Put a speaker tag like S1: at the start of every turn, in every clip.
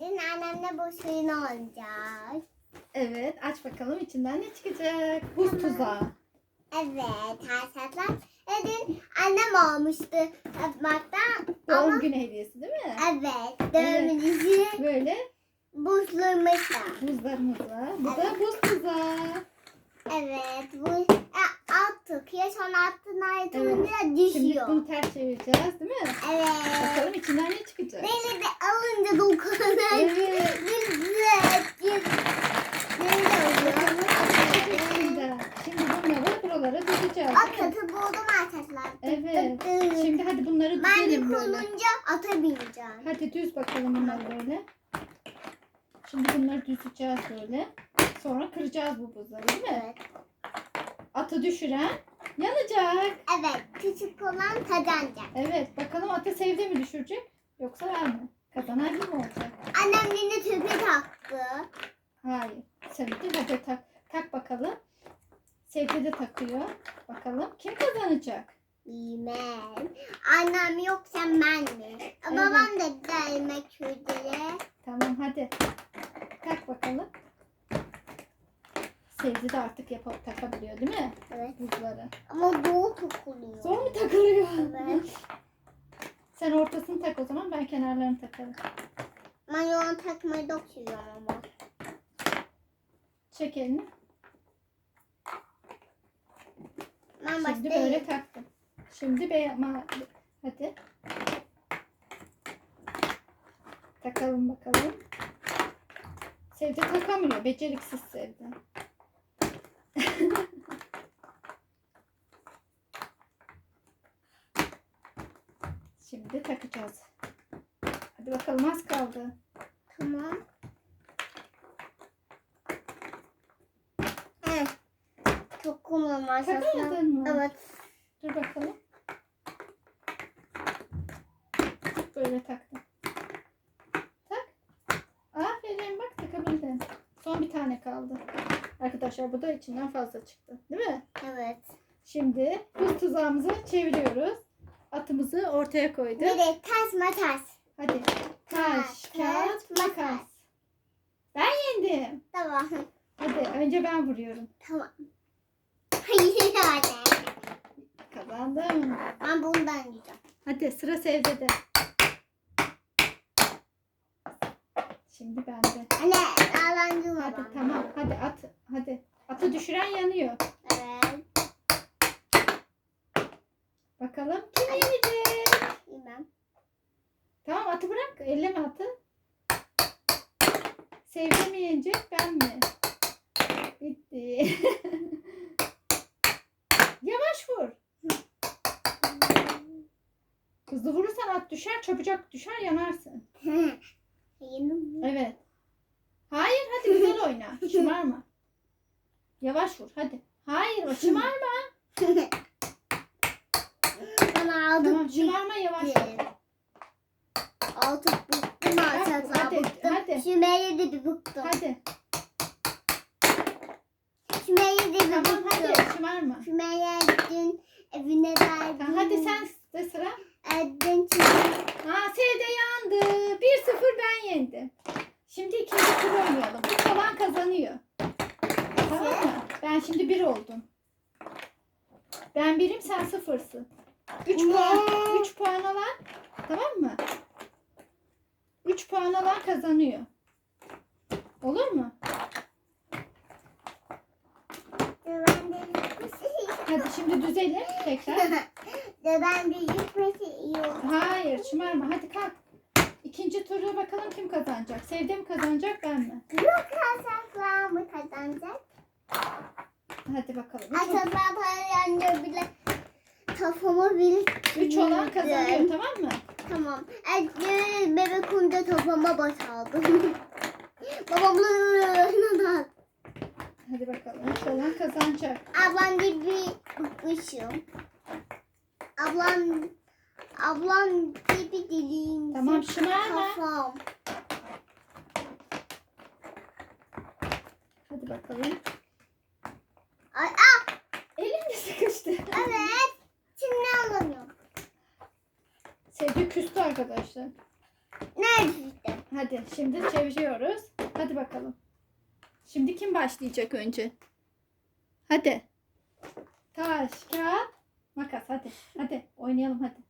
S1: Bugün annemle bu suyun olacak.
S2: Evet aç bakalım içinden ne çıkacak? Buz tuzağı.
S1: Evet arkadaşlar. Dün annem almıştı yapmaktan ama
S2: Doğum günü hediyesi değil mi?
S1: evet dövmemizi
S2: Böyle
S1: buzlamış da.
S2: buzlarımız var. Bu da buz tuzağı.
S1: Evet bu e, attık ya sonra ayetinde
S2: Şimdi
S1: düşüyor.
S2: bunu ters çevireceğiz değil mi?
S1: Evet.
S2: Bakalım içinden ne çıkacak?
S1: Beni de alınca dokunan.
S2: Evet.
S1: Güzel.
S2: Şimdi, şimdi bunları buralara dizeceğiz.
S1: At atı buldum arkadaşlar.
S2: Evet. Şimdi hadi bunları
S1: Ben
S2: dizelim böyle.
S1: olunca ata bineceğim.
S2: Hadi düz bakalım bunları böyle. Şimdi bunları düzeceğiz böyle. Sonra kıracağız bu buzları değil mi?
S1: Evet.
S2: Atı düşüren yanacak.
S1: Evet. Küçük olan kazanacak.
S2: Evet bakalım atı sevdi mi düşürecek yoksa ben mi? Kazanan kim olacak?
S1: Annem yine tüpü taktı.
S2: Hayır. Sevdi hadi tak, tak bakalım. Sevdi de takıyor. Bakalım kim kazanacak?
S1: Bilmem. Annem yok sen ben mi? Babam da gelmek üzere.
S2: Tamam hadi. Tak bakalım. Sevdi de artık yapıp takabiliyor değil mi?
S1: Evet.
S2: Buzları.
S1: Ama doğu takılıyor.
S2: Zor mu takılıyor?
S1: Evet.
S2: Sen ortasını tak o zaman ben kenarlarını takarım.
S1: Ben yoğun takmayı da seviyorum ama.
S2: Çek elini.
S1: Ben
S2: Şimdi
S1: başta
S2: böyle taktım. Şimdi be ma hadi. Takalım bakalım. Sevde takamıyor. Beceriksiz Sevde. Şimdi takacağız. Hadi bakalım az kaldı.
S1: Tamam. Evet. Çok kullanım aslında.
S2: Takamadın mı?
S1: Evet.
S2: Dur bakalım. Böyle taktım. Tak. Aferin bak takabildin. Son bir tane kaldı. Arkadaşlar bu da içinden fazla çıktı. Değil mi?
S1: Evet.
S2: Şimdi buz tuzağımızı çeviriyoruz. Atımızı ortaya koyduk.
S1: Böyle ters makas.
S2: Hadi. Taş, kağıt, makas. Ben yendim.
S1: Tamam.
S2: Hadi önce ben vuruyorum.
S1: Tamam. Hayır anne.
S2: Kazandım.
S1: Ben bundan yiyeceğim.
S2: Hadi sıra Sevde'de. Şimdi bende.
S1: Anne ağlancım var.
S2: Hadi tamam. Hadi at. Hadi. Atı düşüren yanıyor.
S1: Evet.
S2: Bakalım kim yenecek?
S1: Bilmem.
S2: Tamam atı bırak. Elleme atı. Sevde mi yenecek ben mi? Bitti. Yavaş vur. Hızlı vurursan at düşer, çabucak düşer, yanarsın. Evet. Hayır hadi güzel oyna. Şımarma. Yavaş vur hadi. Hayır o şımarma.
S1: Bana aldık.
S2: Tamam şımarma yavaş vur.
S1: Altık bıktım arkadaşlar.
S2: hadi,
S1: Bıktım.
S2: hadi.
S1: Şümeye de bir bıktım.
S2: Hadi.
S1: Şümeye de bir
S2: Tamam
S1: bıktım.
S2: hadi şımarma.
S1: Şümeye dün evine verdim.
S2: Tamam, hadi sen de sıra.
S1: Çünkü
S2: Aa Sevde yandı. 1-0 ben yendim. Şimdi ikinci tur oynayalım. Bu falan kazanıyor. Tamam mı? Ben şimdi bir oldum. Ben birim sen sıfırsın. 3
S1: Ne?
S2: puan, 3 puan alan tamam mı? 3 puan alan kazanıyor. Olur mu? Hadi şimdi düzelim tekrar.
S1: de ben yıkması iyi oldu.
S2: Hayır şımarma hadi kalk. İkinci tura bakalım kim kazanacak? Sevde mi kazanacak ben mi?
S1: Yok kasaklar mı kazanacak?
S2: Hadi bakalım.
S1: Bile. Kafama bir
S2: 3 olan kazanıyor tamam mı?
S1: Tamam. Önce bebek kumda kafama boşaldım. Babamla oynadı.
S2: Hadi bakalım. 3 olan kazanacak.
S1: Ablam gibi bıkmışım. Ablam ablam gibi dilim.
S2: Tamam şımarma.
S1: Kafam.
S2: Hadi bakalım.
S1: Ay, ah,
S2: Elim de sıkıştı.
S1: evet. Şimdi alamıyorum.
S2: Sevgi küstü arkadaşlar.
S1: Nerede işte?
S2: Hadi şimdi çeviriyoruz. Hadi bakalım. Şimdi kim başlayacak önce? Hadi. Taş, kağıt, makas. Hadi. Hadi oynayalım hadi.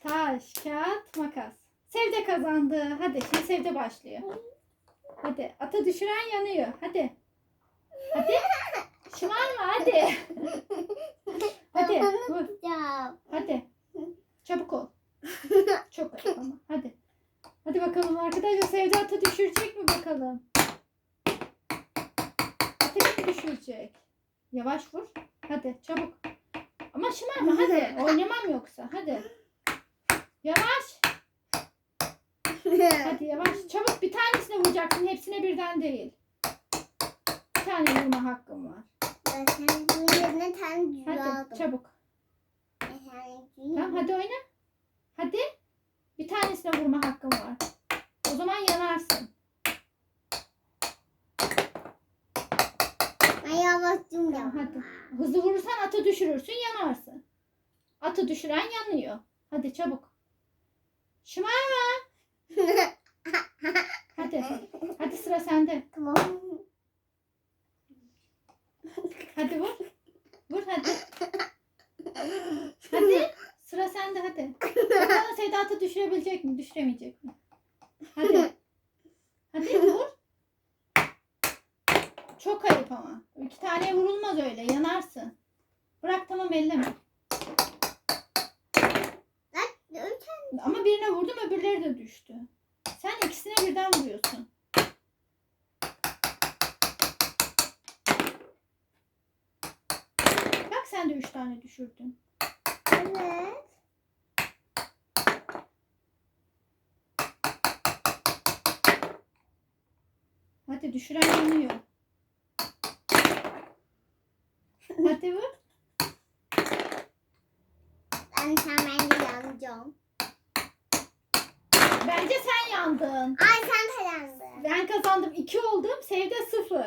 S2: Taş, kağıt, makas. Sevde kazandı. Hadi şimdi Sevde başlıyor. Hadi. Ata düşüren yanıyor. Hadi. Hadi. Şımarma hadi. Hadi. Vur. Hadi. Çabuk ol. Çok ayıp ama. Hadi. Hadi bakalım arkadaşlar Sevda atı düşürecek mi bakalım? Atı kim düşürecek? Yavaş vur. Hadi çabuk. Ama şımarma hadi. Oynamam yoksa. Hadi. Yavaş. Hadi yavaş. Çabuk bir tanesine vuracaksın. Hepsine birden değil. Bir tane vurma hakkım var.
S1: Ben sen cüce
S2: Hadi çabuk. Tamam hadi oyna. Hadi. Bir tanesine vurma hakkın var. O zaman yanarsın. Tamam,
S1: ya.
S2: hadi. Hızlı vurursan atı düşürürsün yanarsın. Atı düşüren yanıyor. Hadi çabuk. Şımarma. Hadi. Hadi sıra sende.
S1: tamam.
S2: Hadi. Vur hadi. Hadi. Sıra sende hadi. Atı düşürebilecek mi? Düşüremeyecek mi? Hadi. Hadi vur. Çok ayıp ama. İki taneye vurulmaz öyle. Yanarsın. Bırak tamam elleme. Ama birine vurdum öbürleri de düştü. Sen ikisine birden vuruyorsun. Bak sen de üç tane düşürdün.
S1: Evet.
S2: Düşüren yanıyor. Hadi vur.
S1: Ben hemen yanacağım.
S2: Bence sen yandın.
S1: Ay sen kazandın.
S2: Ben kazandım. iki oldum. Sevde sıfır.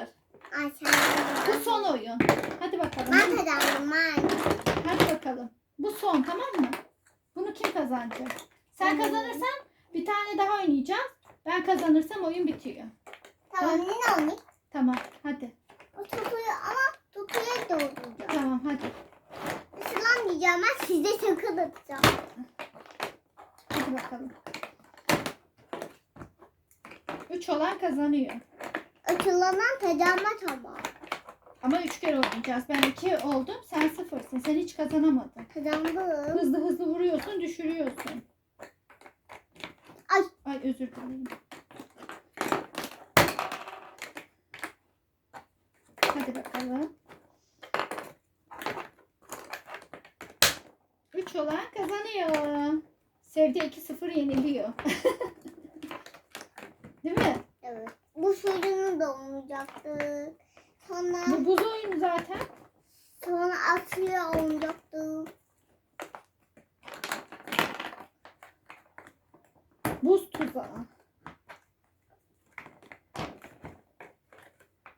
S1: Ay sen
S2: Bu
S1: kazandın.
S2: son oyun. Hadi bakalım.
S1: Ben kazandım ben.
S2: Hadi bakalım. Bu son tamam mı? Bunu kim kazanacak? Sen kazanırsan bir tane daha oynayacağız. Ben kazanırsam oyun bitiyor.
S1: Tamam ne olmuş?
S2: Tamam hadi.
S1: O topuyu ama topuya dolduracağım.
S2: Tamam hadi.
S1: Islanmayacağım ben size sakın atacağım.
S2: Hadi bakalım. Üç olan kazanıyor.
S1: Açılanan kazanma tamam.
S2: Ama üç kere oynayacağız. Ben iki oldum. Sen sıfırsın. Sen hiç kazanamadın.
S1: Kazandım.
S2: Hızlı hızlı vuruyorsun, düşürüyorsun.
S1: Ay.
S2: Ay özür dilerim. Hadi bakalım. Üç olan kazanıyor. Sevde 2-0 yeniliyor. Değil mi?
S1: Evet. Bu suyunu da oynayacaktı. Sonra,
S2: Bu buz oyunu zaten.
S1: sonra atıyor oynayacaktı.
S2: Buz tuzağı.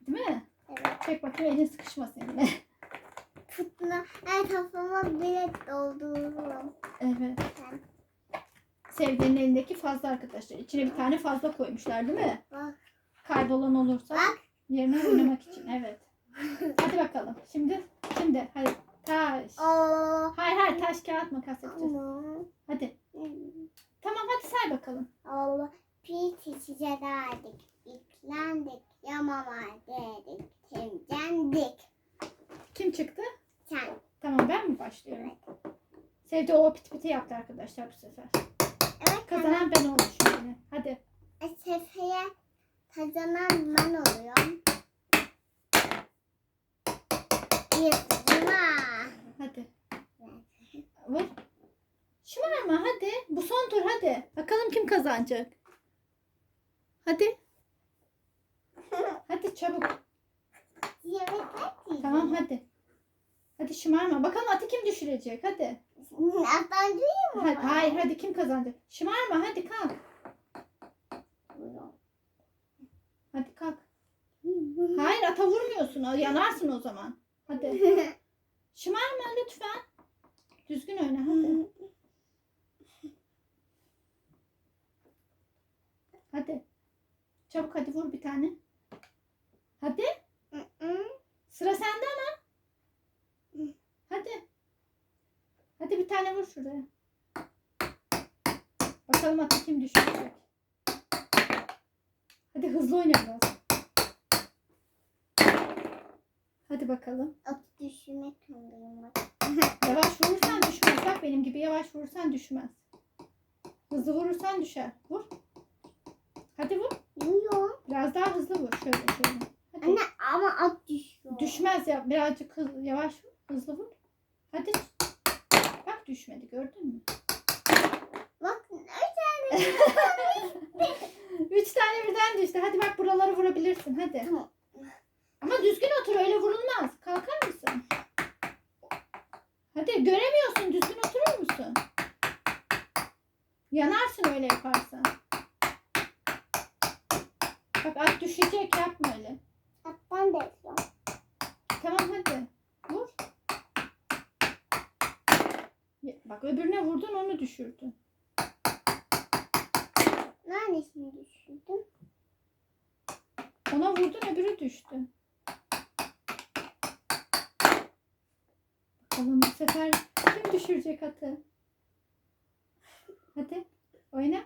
S2: Değil mi?
S1: Evet.
S2: Çek bakayım elin sıkışmasın yine.
S1: Fırtına her kafama bilet doldururum.
S2: Evet.
S1: Ben.
S2: Sevdiğinin elindeki fazla arkadaşlar. İçine bir tane fazla koymuşlar değil mi?
S1: Bak.
S2: Kaybolan olursa
S1: Bak.
S2: yerine oynamak için. Evet. Hadi bakalım. Şimdi şimdi hadi taş. Hayır hayır taş kağıt makas yapacağız. Hadi. Tamam hadi say bakalım.
S1: Allah. Bir çiçeğe derdik. İklendik. Yamama dedik. Temcendik.
S2: Kim çıktı?
S1: Sen.
S2: Tamam ben mi başlıyorum? Sevdi o piti piti yaptı arkadaşlar bu sefer. Kazanan ben oldum şimdi. Hadi.
S1: Sefeye kazanan ben oluyorum. Yırtma.
S2: Hadi. Vur. Şımarma hadi. Bu son tur hadi. Bakalım kim kazanacak. Hadi. Hadi çabuk.
S1: Yemek
S2: Tamam hadi. Hadi şımarma. Bakalım atı kim düşürecek. Hadi.
S1: Atlancıyım mı?
S2: hadi. Hayır hadi kim kazanacak. Şımarma hadi kalk. Hadi kalk. Hayır ata vurmuyorsun. Yanarsın o zaman. Hadi. Şımarma lütfen. Düzgün oyna hadi. Hadi. Çabuk hadi vur bir tane. Hadi. Sıra sende ama. Hadi. Hadi bir tane vur şuraya. Bakalım atı kim düşürecek. Hadi hızlı oyna biraz. Hadi bakalım.
S1: At düşürmek zorundayım.
S2: Yavaş vurursan düşmez. Bak benim gibi yavaş vurursan düşmez. Hızlı vurursan düşer. Vur. Hadi vur.
S1: Yiyor.
S2: Biraz daha hızlı vur. Şöyle şöyle. Hadi.
S1: Anne ama at düşüyor.
S2: Düşmez ya. Birazcık hız, yavaş vur. Hızlı vur. Hadi. Bak düşmedi. Gördün mü?
S1: Bak öyle.
S2: Üç tane birden düştü. Hadi bak buraları vurabilirsin. Hadi.
S1: Tamam.
S2: Ama düzgün otur. Öyle vurulmaz. Kalkar mısın? Hadi göremiyorsun. Düzgün oturur musun? Yanarsın öyle yaparsan. Bak at düşecek. Yapma öyle.
S1: Attan da yapıyorum.
S2: Tamam hadi. Vur. Ya, Bak öbürüne vurdun onu düşürdün.
S1: Neredesini düşürdüm?
S2: Ona vurdun öbürü düştü. Bakalım bu sefer kim düşürecek atı? Hadi oyna.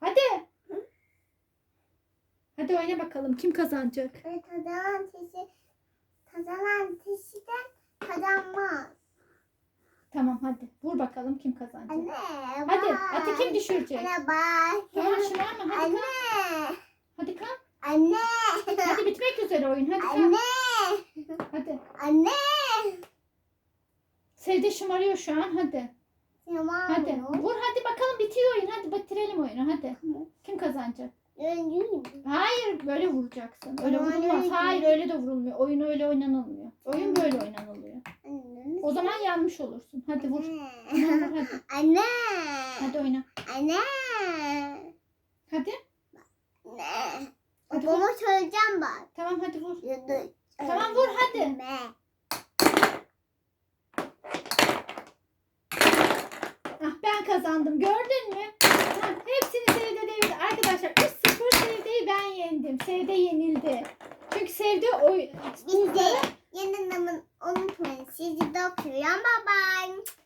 S2: Hadi. Hadi oyna bakalım kim kazanacak?
S1: Kazanan kişi kazanan kişiden kazanmaz.
S2: Tamam hadi vur bakalım kim kazanacak.
S1: Anne
S2: Hadi
S1: bak.
S2: atı kim düşürecek?
S1: Anne bak.
S2: Tamam şunu ama hadi
S1: Anne.
S2: kalk. Hadi kalk.
S1: Anne.
S2: Hadi bitmek üzere oyun hadi kalk.
S1: Anne.
S2: Hadi.
S1: Anne.
S2: Sevde şımarıyor şu an hadi.
S1: Tamam.
S2: Hadi vur hadi bakalım bitiyor oyun. Hadi bitirelim oyunu hadi. Kim kazanacak? Hayır böyle vuracaksın. Öyle vurulmaz. Hayır öyle de vurulmuyor. Oyun öyle oynanılmıyor. Oyun böyle oynanılıyor. O zaman yanlış olursun. Hadi vur. Vur,
S1: Anne.
S2: hadi.
S1: Anne.
S2: Hadi oyna.
S1: Anne.
S2: Hadi.
S1: Anne.
S2: Hadi
S1: Babama
S2: vur.
S1: söyleyeceğim bak.
S2: Tamam hadi vur. Tamam, vur, hadi.
S1: Anne.
S2: Ah ben kazandım. Gördün mü? Ha, hepsini Sevde devirdi. Arkadaşlar 3-0 Sevde'yi ben yendim. Sevde yenildi. Çünkü Sevde oy...
S1: Biz namın unutmayın. Sizi de okuyorum. Bye bye.